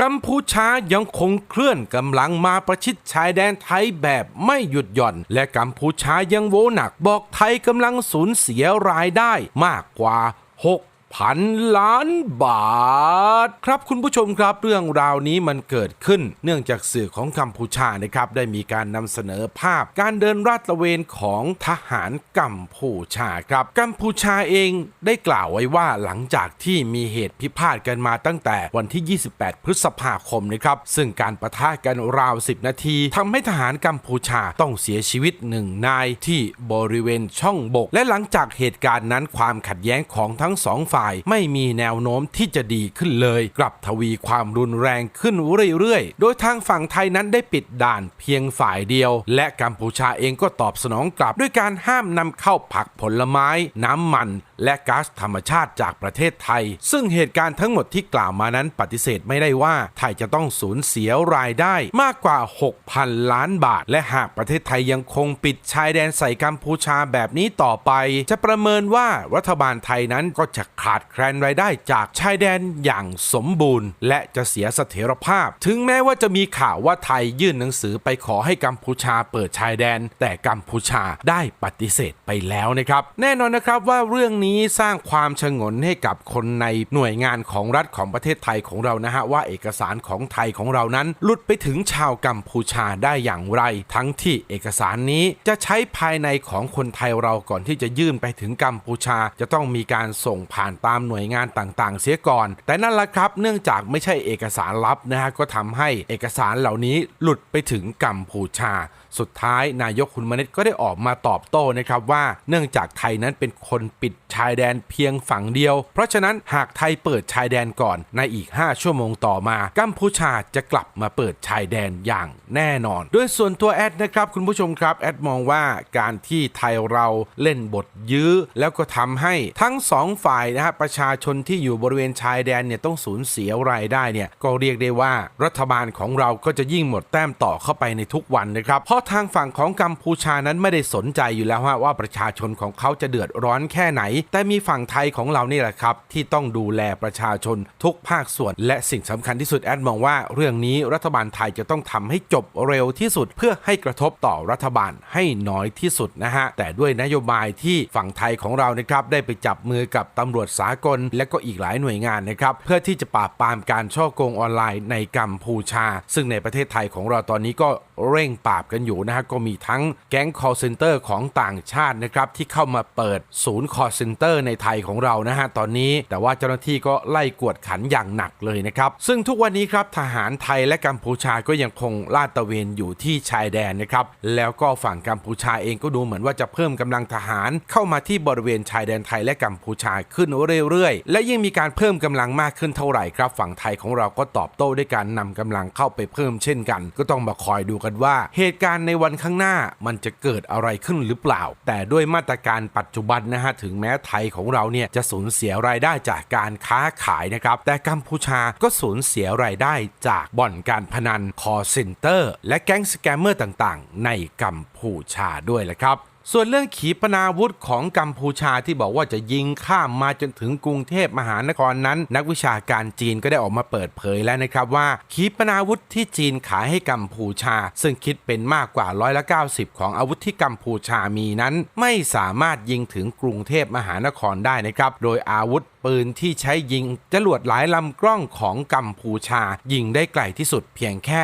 กัมพูชายังคงเคลื่อนกำลังมาประชิดชายแดนไทยแบบไม่หยุดหย่อน และกัมพูชายังโวหนักบอกไทยกำลังสูญเสียรายได้มากกว่า 6 พันล้านบาท ครับคุณผู้ชมครับเรื่องราวนี้มันเกิดขึ้น เนื่องจากสื่อของกัมพูชานะครับได้มีการนำเสนอภาพ การเดินราดตระเวนของทหารกัมพูชาครับกัมพูชาเองได้กล่าวไว้ว่าหลังจากที่มีเหตุพิพาทกันมาตั้งแต่วันที่ 28 พฤษภาคมนะครับซึ่งการประทะกันราว 10 นาทีทำให้ทหารกัมพูชาต้องเสียชีวิตหนึ่งนายที่บริเวณช่องบก และหลังจากเหตุการณ์นั้นความขัดแย้งของทั้งสองฝ่ายไม่มีแนวโน้มที่จะดีขึ้นเลย กลับทวีความรุนแรงขึ้นเรื่อยๆ โดยทางฝั่งไทยนั้นได้ปิดด่านเพียงฝ่ายเดียว และกัมพูชาเองก็ตอบสนองกลับด้วยการห้ามนำเข้าผักผลไม้ น้ำมัน และก๊าซธรรมชาติจากประเทศไทย ซึ่งเหตุการณ์ทั้งหมดที่กล่าวมานั้นปฏิเสธไม่ได้ว่า ไทยจะต้องสูญเสียรายได้มากกว่า 6,000 ล้านบาท และหากประเทศไทยยังคงปิดชายแดนใส่กัมพูชาแบบนี้ต่อไป จะประเมินว่ารัฐบาลไทยนั้นก็จะขาดแคลนรายได้จากชายแดนอย่างสมบูรณ์ และจะเสียเสถียรภาพ ถึงแม้ว่าจะมีข่าวว่าไทยยื่นหนังสือไปขอให้กัมพูชาเปิดชายแดน แต่กัมพูชาได้ปฏิเสธไปแล้วนะครับ แน่นอนนะครับว่าเรื่องนี้สร้างความชงนให้กับคนในหน่วยงานของรัฐของประเทศไทยของเรานะฮะว่าเอกสารของไทยของเรานั้นหลุดไปถึงชาวกัมพูชาได้อย่างไร ทั้งที่เอกสารนี้จะใช้ภายในของคนไทยเราก่อนที่จะยื่นไปถึงกัมพูชา จะต้องมีการส่งผ่านตามหน่วยงานต่างๆ เสียก่อน แต่นั่นแหละครับ เนื่องจากไม่ใช่เอกสารลับนะฮะก็ทำให้เอกสารเหล่านี้หลุดไปถึงกัมพูชา สุดท้ายนายกคุณมนิตก็ได้ออกมาตอบโต้นะครับว่า เนื่องจากไทยนั้นเป็นคนปิดชายแดนเพียงฝั่งเดียว เพราะฉะนั้นหากไทยเปิดชายแดนก่อนในอีก 5 ชั่วโมงต่อมา กัมพูชาจะกลับมาเปิดชายแดนอย่างแน่นอนด้วยส่วนตัวแอดนะครับคุณผู้ชมครับแอดมองว่าการที่ไทยเราเล่นบทยื้อ แล้วก็ทำให้ทั้งสองฝ่ายนะฮะประชาชนที่อยู่บริเวณชายแดนเนี่ยต้องสูญเสียรายได้เนี่ยก็เรียกได้ว่ารัฐบาลของเราก็จะยิ่งหมดแต้มต่อเข้าไปในทุกวันนะครับ เพราะทางฝั่งของกัมพูชานั้นไม่ได้สนใจอยู่แล้วฮะว่าประชาชนของเขาจะเดือดร้อนแค่ไหนแต่มีฝั่งไทยของเรานี่แหละครับ ที่ต้องดูแลประชาชนทุกภาคส่วน และสิ่งสำคัญที่สุดแอดมองว่า เรื่องนี้รัฐบาลไทยจะต้องทำให้จบเร็วที่สุด เพื่อให้กระทบต่อรัฐบาลให้น้อยที่สุดนะฮะแต่ด้วยนโยบายที่ฝั่งไทยของเรานะครับได้ไปจับมือกับตำรวจสากล และก็อีกหลายหน่วยงานนะครับเพื่อที่จะปราบปรามการช่อโกงออนไลน์ในกัมพูชา ซึ่งในประเทศไทยของเราตอนนี้ก็เร่งปราบกันอยู่นะฮะก็มีทั้งแก๊ง call center ของต่างชาตินะครับที่เข้ามาเปิดศูนย์ call center ในไทยของเรานะฮะตอนนี้แต่ว่าเจ้าหน้าที่ก็ไล่กวดขันอย่างหนักเลยนะครับ ซึ่งทุกวันนี้ครับทหารไทยและกัมพูชาก็ยังคงลาดตระเวนอยู่ที่ชายแดนนะครับแล้วก็ฝั่งกัมพูชาเองก็ดูเหมือนว่าจะเพิ่มกำลังทหารเข้ามาที่บริเวณชายแดนไทยและกัมพูชาขึ้นเรื่อยๆ และยิ่งมีการเพิ่มกำลังมากขึ้นเท่าไหร่ครับ ฝั่งไทยของเราก็ตอบโต้ด้วยการนำกำลังเข้าไปเพิ่มเช่นกัน ก็ต้องมาคอยดูกันว่า เหตุการณ์ในวันข้างหน้ามันจะเกิดอะไรขึ้นหรือเปล่า แต่ด้วยมาตรการปัจจุบันนะฮะถึงแม้ไทยของเราเนี่ยจะสูญเสียรายได้จากการค้าขายนะครับ แต่กัมพูชาก็สูญเสียรายได้จากบ่อนการพนันคอเซ็นเตอร์ และแก๊งสแกมเมอร์ต่างๆ ในกัมพูชาด้วยแหละครับ ส่วนเรื่องขีปนาวุธของกัมพูชาที่บอกว่าจะยิงข้ามมาจนถึงกรุงเทพมหานครนั้น นักวิชาการจีนก็ได้ออกมาเปิดเผยแล้วนะครับว่า ขีปนาวุธที่จีนขายให้กัมพูชา ซึ่งคิดเป็นมากกว่าร้อยละ90 ของอาวุธที่กัมพูชามีนั้น ไม่สามารถยิงถึงกรุงเทพมหานครได้นะครับ โดยอาวุธปืนที่ใช้ยิงจรวดหลายลำกล้องของกัมพูชา ยิงได้ไกลที่สุดเพียงแค่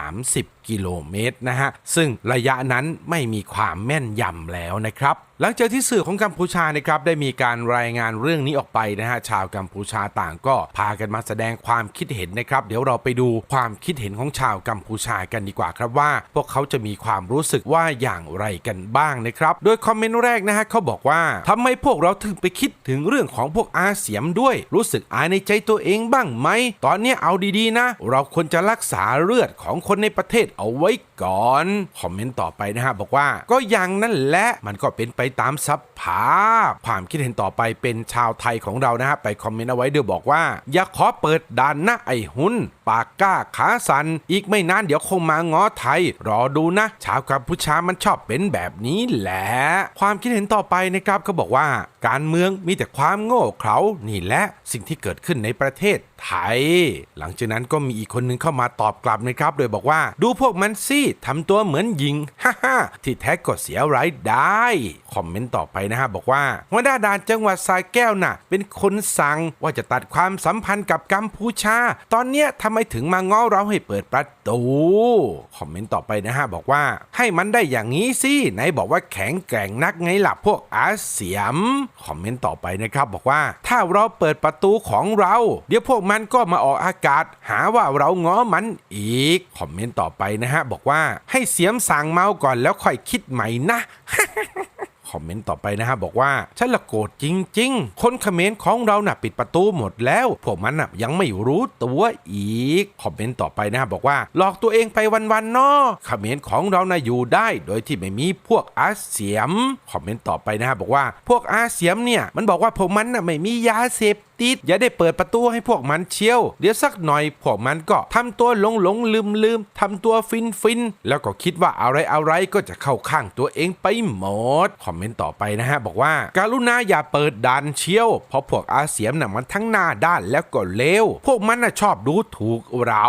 130 กิโลเมตรนะฮะ ซึ่งระยะนั้นไม่มีความแม่นยำแล้วนะครับหลังจากที่สื่อของกัมพูชานะครับได้มีการรายงานเรื่องนี้ออกไปนะฮะชาวกัมพูชาต่างก็พากันมาแสดงความคิดเห็นนะครับ เดี๋ยวเราไปดูความคิดเห็นของชาวกัมพูชากันดีกว่าครับว่า พวกเขาจะมีความรู้สึกว่าอย่างไรกันบ้างนะครับ โดยคอมเมนต์แรกนะฮะเขาบอกว่าทำไมพวกเราถึงไปคิดถึงเรื่องของพวกอาเสียมด้วย รู้สึกอายในใจตัวเองบ้างไหมตอนนี้เอาดีๆนะ เราควรจะรักษาเลือดของคนในประเทศเอาไว้ก่อน คอมเมนต์ต่อไปนะฮะบอกว่าก็ยังนั่นแหละมันก็เป็นไปตามสภาพ ความคิดเห็นต่อไปเป็นชาวไทยของเรานะฮะไปคอมเมนต์เอาไว้เดี๋ยวบอกว่า อย่าขอเปิดด่านนะไอ้หุนปากกล้าขาสัน อีกไม่นานเดี๋ยวคงมาง้อไทย รอดูนะ ชาวกัมพูชามันชอบเป็นแบบนี้แหละ ความคิดเห็นต่อไปนะครับเขาบอกว่า การเมืองมีแต่ความโง่เขลานี่แหละสิ่งที่เกิดขึ้นในประเทศ ไทย หลังจากนั้นก็มีอีกคนนึงเข้ามาตอบกลับนะครับ โดยบอกว่าดูพวกมันสิทำตัวเหมือนหญิงฮ่าฮ่าที่แท้ก็เสียไรได้ คอมเมนต์ต่อไปนะฮะบอกว่าหัวหน้าด่านจังหวัดสายแก้วน่ะ เป็นคนสั่งว่าจะตัดความสัมพันธ์กับกัมพูชา ตอนเนี้ยทำไมถึงมาง้อเราให้เปิดประตูคอมเมนต์ต่อไปนะฮะบอกว่าให้มันได้อย่างนี้สิไหนบอกว่าแข็งแกร่งนักไงล่ะพวกอาเสียมคอมเมนต์ต่อไปนะครับบอกว่า ถ้าเราเปิดประตูของเรา เดี๋ยวพวกมันก็มาออกอากาศ หาว่าเราง้อมันอีก คอมเมนต์ต่อไปนะฮะ บอกว่าให้เสียมสั่งเมาก่อนแล้วค่อยคิดใหม่นะคอมเมนต์ต่อไปนะฮะบอกว่าฉันละโกรธจริง ๆ คนเขมรของเราน่ะปิดประตูหมดแล้ว พวกมันน่ะยังไม่รู้ตัวอีก คอมเมนต์ต่อไปนะฮะบอกว่า หลอกตัวเองไปวันๆเนาะเขมรของเราน่ะอยู่ได้ โดยที่ไม่มีพวกอาเสียม คอมเมนต์ต่อไปนะฮะบอกว่า พวกอาเสียมเนี่ยมันบอกว่าพวกมันน่ะไม่มียาเสพ ติดอย่าได้เปิดประตูให้พวกมันเชียว เดี๋ยวสักหน่อยพวกมันก็ทำตัวหลงหลงลืมลืมทำตัวฟินฟินแล้วก็คิดว่าอะไรอะไรก็จะเข้าข้างตัวเองไปหมด คอมเมนต์ต่อไปนะฮะ บอกว่า การุณาอย่าเปิดด่านเชียว เพราะพวกอาเสียมน่ะมันทั้งหน้าด้านแล้วก็เลวพวกมันน่ะชอบดูถูกเรา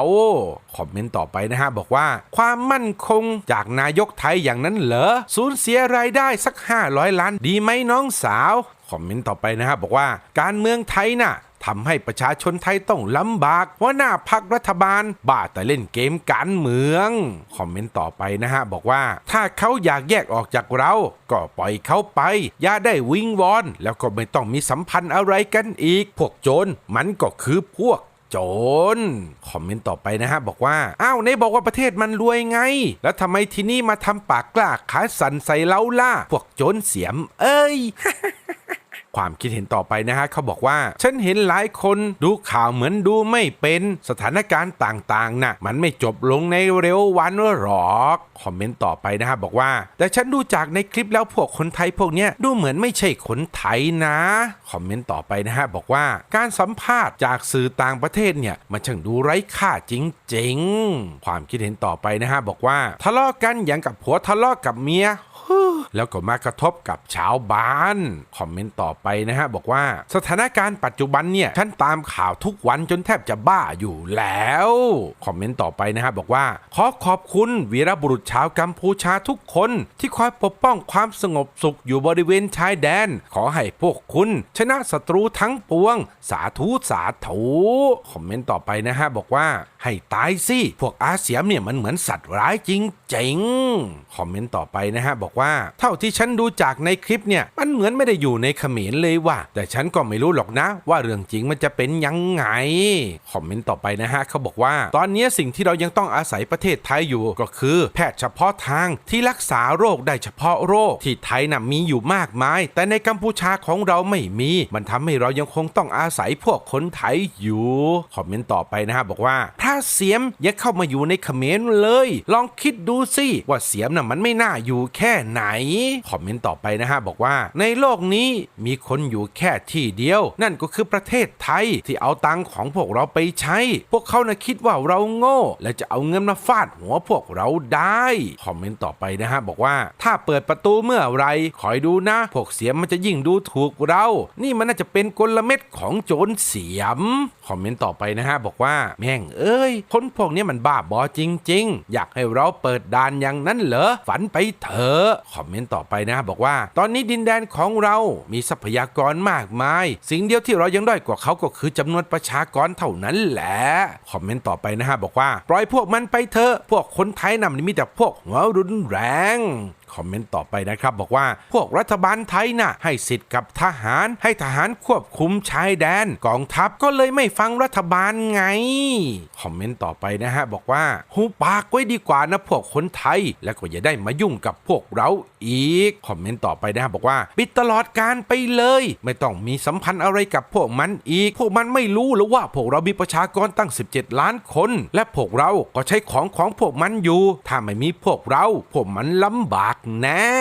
คอมเมนต์ต่อไปนะฮะ บอกว่า ความมั่นคงจากนายกไทยอย่างนั้นเหรอสูญเสียรายได้สัก 500 ล้าน ดีไหมน้องสาว คอมเมนต์ต่อไปนะฮะบอกว่าการเมืองไทยน่ะทำให้ประชาชนไทยต้องลำบากเพราหน้าพักรัฐบาล บ้าแต่เล่นเกมการเมือง คอมเมนต์ต่อไปนะฮะ บอกว่าถ้าเขาอยากแยกออกจากเรา ก็ปล่อยเขาไป อย่าได้วิงวอน แล้วก็ไม่ต้องมีสัมพันธ์อะไรกันอีก พวกโจรมันก็คือพวกโจรคอมเมนต์ต่อไปนะฮะ บอกว่า อ้าวในบอกว่าประเทศมันรวยไง แล้วทำไมที่นี่มาทำปากกล้าขาสั่นใส่เล้าล่ะพวกโจรเสียม เอ้ย ความคิดเห็นต่อไปนะฮะเขาบอกว่า ฉันเห็นหลายคนดูข่าวเหมือนดูไม่เป็นสถานการณ์ต่างๆน่ะมันไม่จบลงในเร็ววันหรอกคอมเมนต์ต่อไปนะฮะบอกว่า แต่ฉันดูจากในคลิปแล้วพวกคนไทยพวกเนี้ยดูเหมือนไม่ใช่คนไทยนะคอมเมนต์ต่อไปนะฮะบอกว่าการสัมภาษณ์จากสื่อต่างประเทศเนี่ยมันช่างดูไร้ค่าจริงๆ ความคิดเห็นต่อไปนะฮะบอกว่าทะเลาะกันอย่างกับผัวทะเลาะกับเมีย แล้วก็มากระทบกับชาวบ้านคอมเมนต์ต่อไปนะฮะบอกว่าสถานการณ์ปัจจุบันเนี่ยฉันตามข่าวทุกวันจนแทบจะบ้าอยู่แล้วคอมเมนต์ต่อไปนะฮะบอกว่า ขอขอบคุณวีรบุรุษชาวกัมพูชาทุกคนที่คอยปกป้องความสงบสุขอยู่บริเวณชายแดน ขอให้พวกคุณ ชนะศัตรูทั้งปวง สาธุสาธุคอมเมนต์ต่อไปนะฮะบอกว่าให้ตายสิ พวกอาเสียมเนี่ยมันเหมือนสัตว์ร้ายจริงๆคอมเมนต์ต่อไปนะฮะบอกว่าเท่าที่ฉันดูจากในคลิปเนี่ยมันเหมือนไม่ได้อยู่ในเขมรเลยว่ะแต่ฉันก็ไม่รู้หรอกนะ ว่าเรื่องจริงมันจะเป็นยังไงคอมเมนต์ต่อไปนะฮะเขาบอกว่า ตอนนี้สิ่งที่เรายังต้องอาศัยประเทศไทยอยู่ก็คือ แพทย์เฉพาะทางที่รักษาโรคได้เฉพาะโรค ที่ไทยน่ะมีอยู่มากมาย แต่ในกัมพูชาของเราไม่มี มันทำให้เรายังคงต้องอาศัยพวกคนไทยอยู่คอมเมนต์ต่อไปนะฮะบอกว่าถ้าเสียมยังเข้ามาอยู่ในเขมรเลย ลองคิดดูสิว่าเสียมน่ะมันไม่น่าอยู่แค่ไหนคอมเมนต์ต่อไปนะฮะบอกว่า ในโลกนี้มีคนอยู่แค่ที่เดียว นั่นก็คือประเทศไทยที่เอาตังค์ของพวกเราไปใช้ พวกเขานะคิดว่าเราโง่ และจะเอาเงินมาฟาดหัวพวกเราได้คอมเมนต์ต่อไปนะฮะบอกว่าถ้าเปิดประตูเมื่อไรคอยดูนะ พวกเสียมมันจะยิ่งดูถูกเรา นี่มันน่าจะเป็นกลเม็ดของโจรเสียมคอมเมนต์ต่อไปนะฮะบอกว่าแม่งเอ้ยคนพวกนี้มันบ้าบอจริง ๆ อยากให้เราเปิดด่านอย่างนั้นเหรอฝันไปเถอะคอมเมนต์ต่อไปนะบอกว่า ตอนนี้ดินแดนของเรามีทรัพยากรมากมาย สิ่งเดียวที่เรายังด้อยกว่าเขาก็คือจำนวนประชากรเท่านั้นแหละคอมเมนต์ต่อไปนะฮะบอกว่า ปล่อยพวกมันไปเถอะพวกคนไทยนำนี่มีแต่พวกหัวรุนแรง คอมเมนต์ต่อไปนะครับ บอกว่าพวกรัฐบาลไทยน่ะให้สิทธิ์กับทหาร ให้ทหารควบคุมชายแดนกองทัพก็เลยไม่ฟังรัฐบาลไง คอมเมนต์ต่อไปนะฮะ บอกว่าหูปากไว้ดีกว่านะพวกคนไทย แล้วก็อย่าได้มายุ่งกับพวกเราอีก คอมเมนต์ต่อไปนะฮะบอกว่า ปิดตลอดการไปเลย ไม่ต้องมีสัมพันธ์อะไรกับพวกมันอีก พวกมันไม่รู้หรือว่าพวกเรามีประชากรตั้ง 17 ล้านคน และพวกเราก็ใช้ของของพวกมันอยู่ ถ้าไม่มีพวกเรา พวกมันลำบากแน่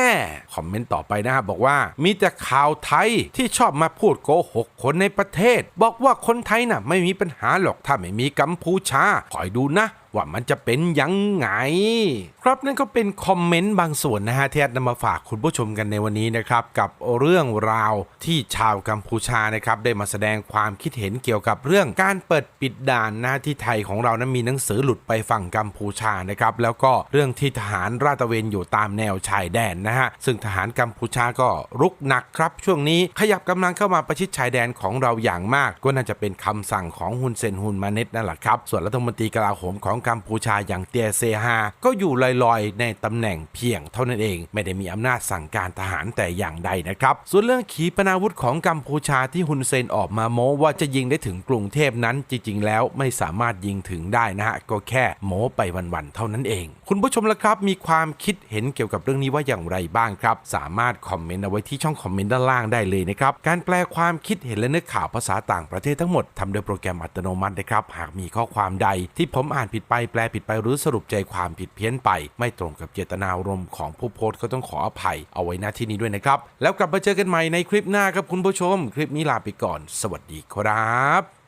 คอมเมนต์ต่อไปนะฮะบอกว่ามีแต่ข่าวไทยที่ชอบมาพูดโกหกคนในประเทศ บอกว่าคนไทยน่ะไม่มีปัญหาหรอกถ้าไม่มีกัมพูชาคอยดูนะ ว่ามันจะเป็นยังไง ครับนั่นก็เป็นคอมเมนต์บางส่วนนะฮะที่แอดนำมาฝากคุณผู้ชมกันในวันนี้นะครับ กับเรื่องราวที่ชาวกัมพูชานะครับได้มาแสดงความคิดเห็นเกี่ยวกับเรื่องการเปิดปิดด่านนะที่ไทยของเรานั้นมีหนังสือหลุดไปฝั่งกัมพูชานะครับแล้วก็เรื่องที่ทหารราตระเวนอยู่ตามแนวชายแดนนะฮะซึ่งทหารกัมพูชาก็รุกหนักครับ ช่วงนี้ขยับกำลังเข้ามาประชิดชายแดนของเราอย่างมาก ก็น่าจะเป็นคำสั่งของฮุนเซนฮุนมาเน็ตนั่นแหละครับส่วนรัฐมนตรีกลาโหมของกัมพูชาอย่างเตียเซฮาก็อยู่ลอยๆ ในตำแหน่งเพียงเท่านั้นเอง ไม่ได้มีอำนาจสั่งการทหารแต่อย่างใดนะครับ ส่วนเรื่องขีปนาวุธของกัมพูชาที่ฮุนเซนออกมาโม้ว่าจะยิงได้ถึงกรุงเทพนั้นจริง ๆ แล้วไม่สามารถยิงถึงได้นะฮะก็แค่โม้ไปวันๆเท่านั้นเอง คุณผู้ชมละครับมีความคิดเห็นเกี่ยวกับเรื่องนี้ว่าอย่างไรบ้างครับ สามารถคอมเมนต์เอาไว้ที่ช่องคอมเมนต์ด้านล่างได้เลยนะครับการแปลความคิดเห็นและเนื้อข่าวภาษาต่างประเทศทั้งหมดทำโดยโปรแกรมอัตโนมัตินะครับหากมีข้อความใดที่ผมอ่านผิดไปแปลผิดไปหรือสรุปใจความผิดเพี้ยนไป ไม่ตรงกับเจตนารมณ์ของผู้โพสต์ก็ต้องขออภัยเอาไว้หน้าที่นี้ด้วยนะครับ แล้วกลับมาเจอกันใหม่ในคลิปหน้าครับคุณผู้ชม คลิปนี้ลาไปก่อน สวัสดีครับ